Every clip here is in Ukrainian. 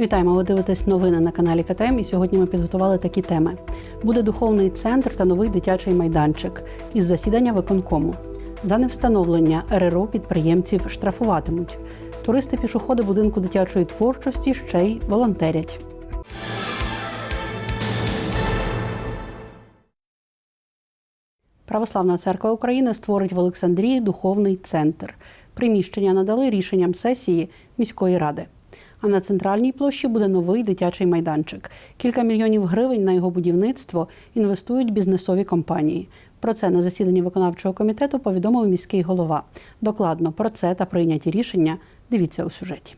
Вітаємо! Ви дивитесь новини на каналі КТМ. І сьогодні ми підготували такі теми: буде духовний центр та новий дитячий майданчик із засідання виконкому. За невстановлення РРО підприємців штрафуватимуть. Туристи пішоходи будинку дитячої творчості ще й волонтерять. Православна церква України створить в Олександрії духовний центр. Приміщення надали рішенням сесії міської ради. А на центральній площі буде новий дитячий майданчик. Кілька мільйонів гривень на його будівництво інвестують бізнесові компанії. Про це на засіданні виконавчого комітету повідомив міський голова. Докладно про це та прийняті рішення дивіться у сюжеті.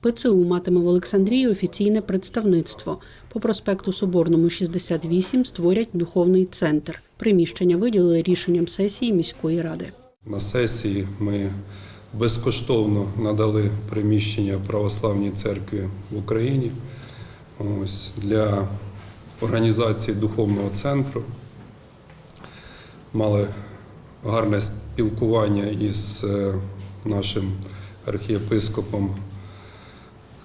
ПЦУ матиме в Олександрії офіційне представництво. По проспекту Соборному 68 створять духовний центр. Приміщення виділили рішенням сесії міської ради. На сесії ми безкоштовно надали приміщення Православній церкві в Україні ось, для організації духовного центру. Мали гарне спілкування із е, нашим архієпископом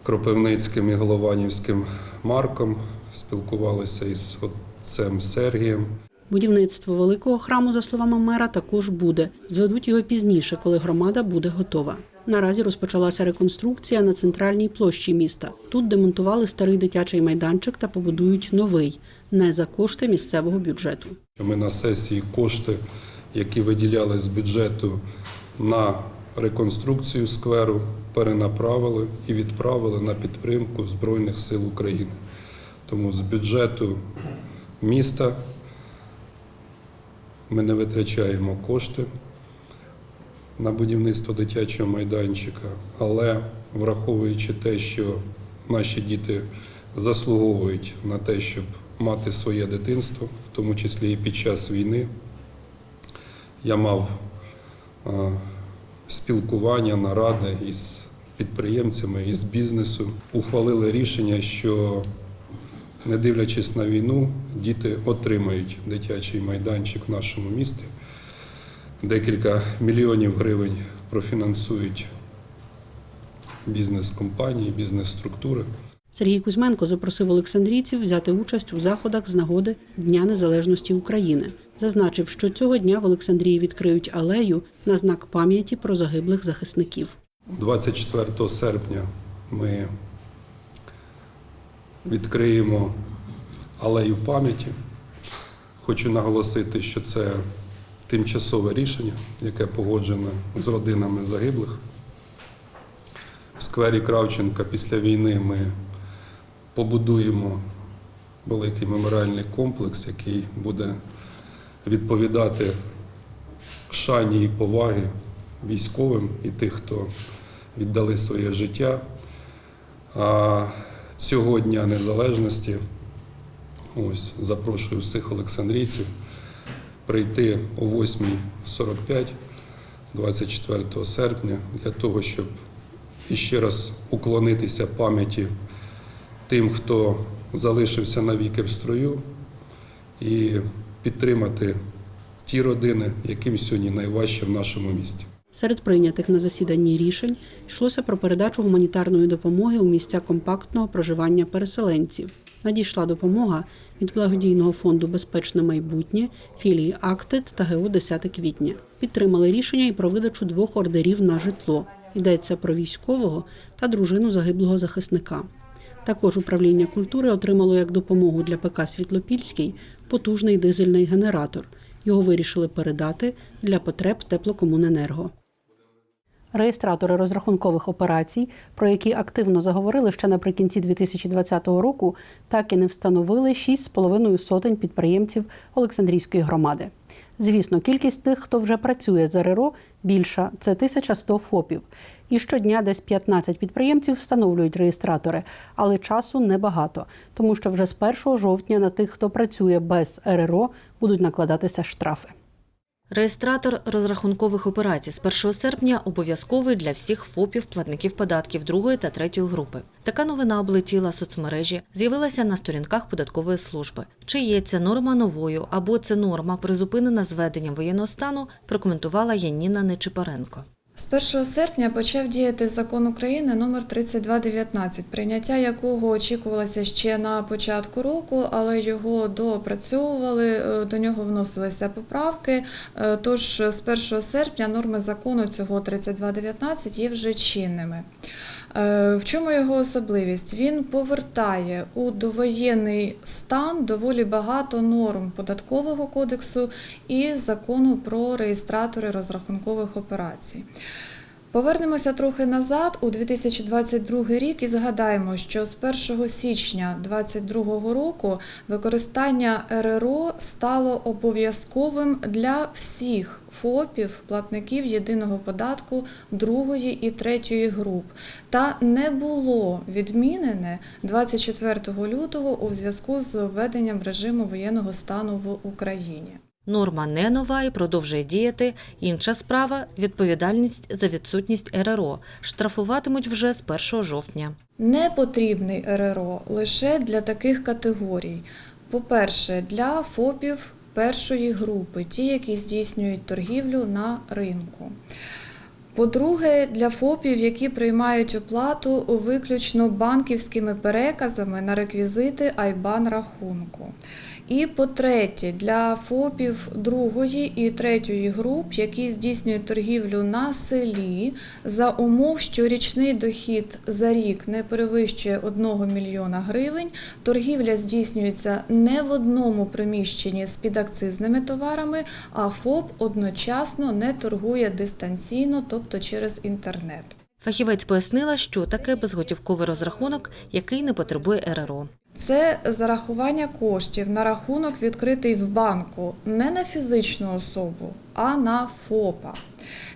Кропивницьким і Голованівським Марком, спілкувалися із отцем Сергієм. Будівництво великого храму, за словами мера, також буде. Зведуть його пізніше, коли громада буде готова. Наразі розпочалася реконструкція на центральній площі міста. Тут демонтували старий дитячий майданчик та побудують новий не за кошти місцевого бюджету. Ми на сесії кошти, які виділялись з бюджету на реконструкцію скверу, перенаправили і відправили на підтримку Збройних сил України. Тому з бюджету міста ми не витрачаємо кошти на будівництво дитячого майданчика, але враховуючи те, що наші діти заслуговують на те, щоб мати своє дитинство, в тому числі і під час війни, я мав спілкування, наради із підприємцями, із бізнесу. Ухвалили рішення, що не дивлячись на війну, діти отримають дитячий майданчик в нашому місті. Декілька мільйонів гривень профінансують бізнес-компанії, бізнес-структури. Сергій Кузьменко запросив олександрійців взяти участь у заходах з нагоди Дня Незалежності України. Зазначив, що цього дня в Олександрії відкриють алею на знак пам'яті про загиблих захисників. 24 серпня ми відкриємо алею пам'яті. Хочу наголосити, що це тимчасове рішення, яке погоджено з родинами загиблих. В сквері Кравченка після війни ми побудуємо великий меморіальний комплекс, який буде відповідати шані і поваги військовим і тих, хто віддали своє життя. Цього Дня Незалежності ось, запрошую всіх олександрійців прийти о 8.45 24 серпня для того, щоб іще раз уклонитися пам'яті тим, хто залишився навіки в строю, і підтримати ті родини, яким сьогодні найважче в нашому місті. Серед прийнятих на засіданні рішень йшлося про передачу гуманітарної допомоги у місця компактного проживання переселенців. Надійшла допомога від благодійного фонду Безпечне майбутнє, філії Актит та ГО 10 квітня. Підтримали рішення і про видачу двох ордерів на житло. Йдеться про військового та дружину загиблого захисника. Також управління культури отримало як допомогу для ПК Світлопільський потужний дизельний генератор. Його вирішили передати для потреб теплокомуненерго. Реєстратори розрахункових операцій, про які активно заговорили ще наприкінці 2020 року, так і не встановили 6,5 сотень підприємців Олександрійської громади. Звісно, кількість тих, хто вже працює за РРО, більша це 1100 ФОПів. І щодня десь 15 підприємців встановлюють реєстратори, але часу небагато, тому що вже з 1 жовтня на тих, хто працює без РРО, будуть накладатися штрафи. Реєстратор розрахункових операцій з 1 серпня обов'язковий для всіх ФОПів платників податків другої та третьої групи. Така новина облетіла соцмережі, з'явилася на сторінках податкової служби. Чи є ця норма новою або це норма призупинена зведенням воєнного стану, прокоментувала Яніна Нечипаренко. З 1 серпня почав діяти закон України номер 3219, прийняття якого очікувалося ще на початку року, але його доопрацьовували, е, до нього вносилися поправки. Е, Тож з 1 серпня норми закону цього 3219 є вже чинними. Е, В чому його особливість? Він повертає у довоєнний стан доволі багато норм податкового кодексу і закону про реєстратори розрахункових операцій. Повернемося трохи назад у 2022 рік і згадаємо, що з 1 січня 2022 року використання РРО стало обов'язковим для всіх ФОПів, платників єдиного податку другої і третьої груп, та не було відмінене 24 лютого у зв'язку з введенням режиму воєнного стану в Україні. Норма не нова і продовжує діяти. Інша справа відповідальність за відсутність РРО. Штрафуватимуть вже з 1 жовтня. Не потрібний РРО лише для таких категорій. По-перше, для ФОПів першої групи, ті, які здійснюють торгівлю на ринку. По-друге, для ФОПів, які приймають оплату виключно банківськими переказами на реквізити Айбан рахунку. І по-третє, для ФОПів другої і третьої груп, які здійснюють торгівлю на селі, за умов, що річний дохід за рік не перевищує 1 мільйона гривень, торгівля здійснюється не в одному приміщенні з підакцизними товарами, а ФОП одночасно не торгує дистанційно, тобто через інтернет. Фахівець пояснила, що таке безготівковий розрахунок, який не потребує РРО. Це зарахування коштів на рахунок, відкритий в банку, не на фізичну особу, а на ФОПа.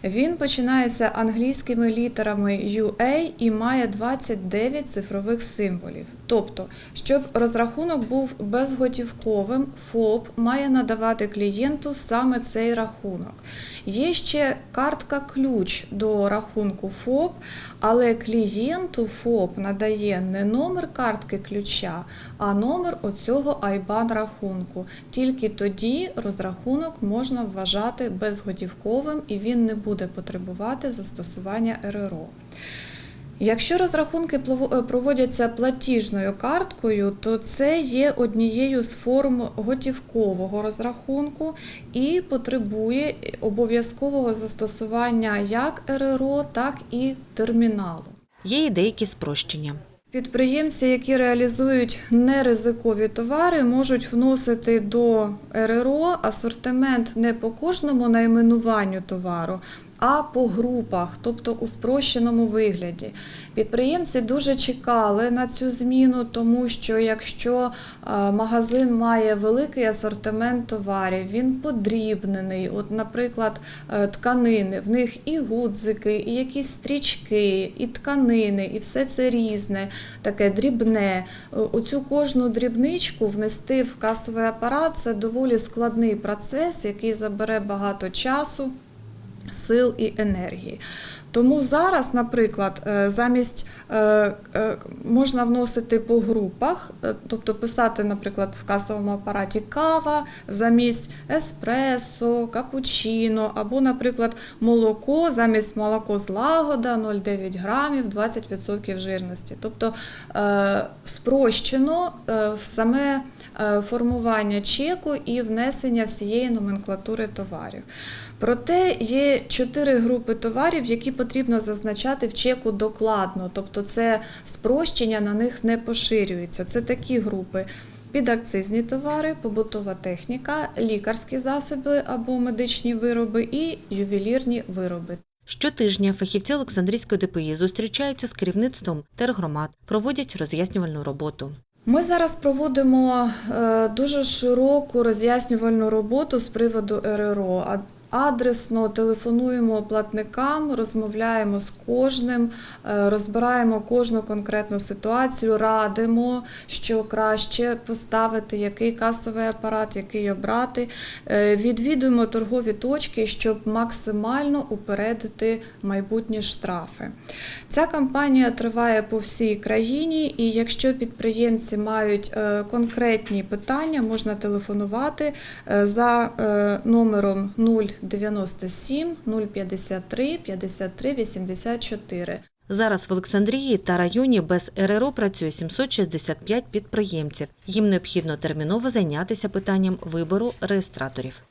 Він починається англійськими літерами UA і має 29 цифрових символів. Тобто, щоб розрахунок був безготівковим, ФОП має надавати клієнту саме цей рахунок. Є ще картка-ключ до рахунку ФОП, але клієнту ФОП надає не номер картки ключа, а номер оцього айбан рахунку. Тільки тоді розрахунок можна вважати безготівковим і він не буде потребувати застосування РРО. Якщо розрахунки е, проводяться платіжною карткою, то це є однією з форм готівкового розрахунку і потребує обов'язкового застосування як РРО, так і терміналу. Є і деякі спрощення. Підприємці, які реалізують неризикові товари, можуть вносити до РРО асортимент не по кожному найменуванню товару, а по групах, тобто у спрощеному вигляді. Підприємці дуже чекали на цю зміну, тому що якщо е, магазин має великий асортимент товарів, він подрібнений. От, наприклад, е, тканини, в них і гудзики, і якісь стрічки, і тканини, і все це різне, таке дрібне. Е, Оцю кожну дрібничку внести в касовий апарат це доволі складний процес, який забере багато часу сил і енергії. Тому зараз, наприклад, е, замість е, е, можна вносити по групах, тобто писати, наприклад, в касовому апараті кава замість еспресо, капучино, або, наприклад, молоко замість молоко злагода 0,9 грамів, 20% жирності. Тобто спрощено в саме формування чеку і внесення всієї номенклатури товарів. Проте є чотири групи товарів, які потрібно зазначати в чеку докладно, тобто це спрощення на них не поширюється. Це такі групи. Підакцизні товари, побутова техніка, лікарські засоби або медичні вироби і ювелірні вироби. Щотижня фахівці Олександрійської ДПІ зустрічаються з керівництвом тергромад, проводять роз'яснювальну роботу. Ми зараз проводимо е, дуже широку роз'яснювальну роботу з приводу РРО адресно телефонуємо платникам, розмовляємо з кожним, е, розбираємо кожну конкретну ситуацію, радимо, що краще поставити, який касовий апарат, який обрати. Е, відвідуємо торгові точки, щоб максимально упередити майбутні штрафи. Ця кампанія триває по всій країні, і якщо підприємці мають е, конкретні питання, можна телефонувати за номером 0 97 053 53 84. Зараз в Олександрії та районі без РРО працює 765 підприємців. Їм необхідно терміново зайнятися питанням вибору реєстраторів.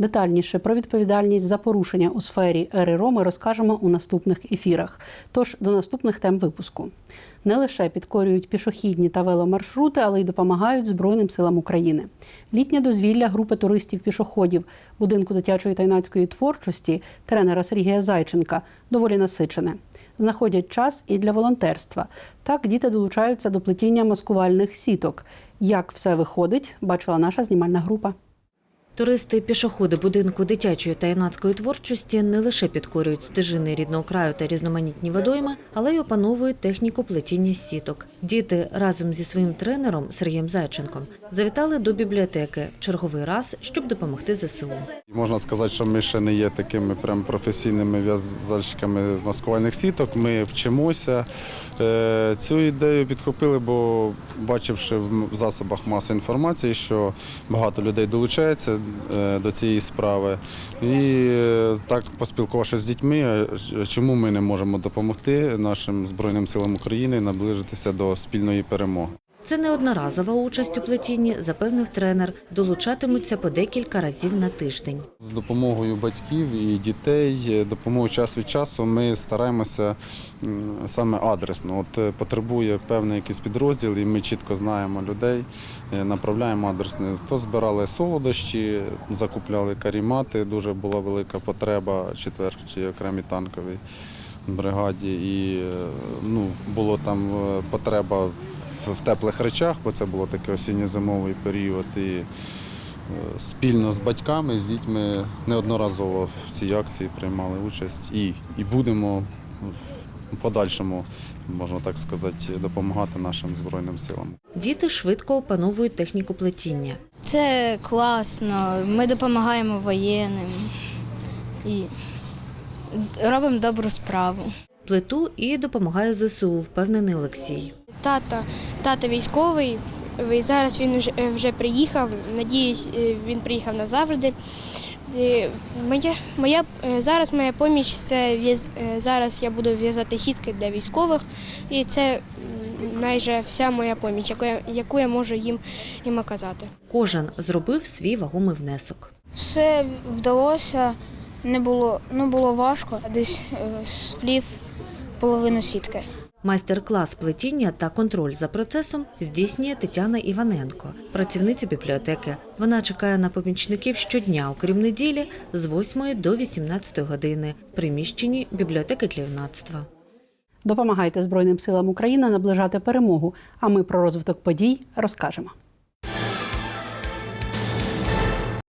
Детальніше про відповідальність за порушення у сфері РРО ми розкажемо у наступних ефірах. Тож до наступних тем випуску не лише підкорюють пішохідні та веломаршрути, але й допомагають Збройним силам України. Літнє дозвілля групи туристів-пішоходів будинку дитячої та юнацької творчості тренера Сергія Зайченка доволі насичене. Знаходять час і для волонтерства. Так діти долучаються до плетіння маскувальних сіток. Як все виходить, бачила наша знімальна група. Туристи-пішоходи будинку дитячої та юнацької творчості не лише підкорюють стежини рідного краю та різноманітні водойми, але й опановують техніку плетіння сіток. Діти разом зі своїм тренером Сергієм Зайченком завітали до бібліотеки черговий раз, щоб допомогти ЗСУ. Можна сказати, що ми ще не є такими прям професійними в'язальщиками маскувальних сіток. Ми вчимося. Е, Цю ідею підхопили, бо бачивши в засобах маси інформації, що багато людей долучається до цієї справи. І е, так поспілкувавшись з дітьми, е, чому ми не можемо допомогти нашим Збройним силам України наближитися до спільної перемоги. Це не одноразова участь у плетінні, запевнив тренер. Долучатимуться по декілька разів на тиждень. З допомогою батьків і дітей, допомогою час від часу ми стараємося саме адресно. От е, потребує певний якийсь підрозділ, і ми чітко знаємо людей, е, направляємо адресно. То збирали солодощі, закупляли карімати. Дуже була велика потреба четвертій окремій танковій бригаді. І е, ну, було там е, потреба в- теплих речах, бо це було такий осінньо-зимовий період. І е, спільно з батьками, з дітьми неодноразово в цій акції приймали участь і, і будемо в подальшому, можна так сказати, допомагати нашим Збройним силам. Діти швидко опановують техніку плетіння. Це класно. Ми допомагаємо воєнним і робимо добру справу. Плету і допомагає ЗСУ, впевнений Олексій. Тато, тато військовий. і Зараз він вже, вже приїхав. Надіюсь, е, він приїхав назавжди. Е, Моя, моя, е, зараз моя поміч це в'яз- е, зараз я буду в'язати сітки для військових, і це майже вся моя поміч, яку я, яку я можу їм, їм оказати. Кожен зробив свій вагомий внесок. Все вдалося, не було, ну було важко, десь е, сплів половину сітки. Майстер-клас плетіння та контроль за процесом здійснює Тетяна Іваненко, працівниця бібліотеки. Вона чекає на помічників щодня, окрім неділі, з 8 до 18 години в приміщенні бібліотеки для юнацтва. Допомагайте Збройним силам України наближати перемогу. А ми про розвиток подій розкажемо.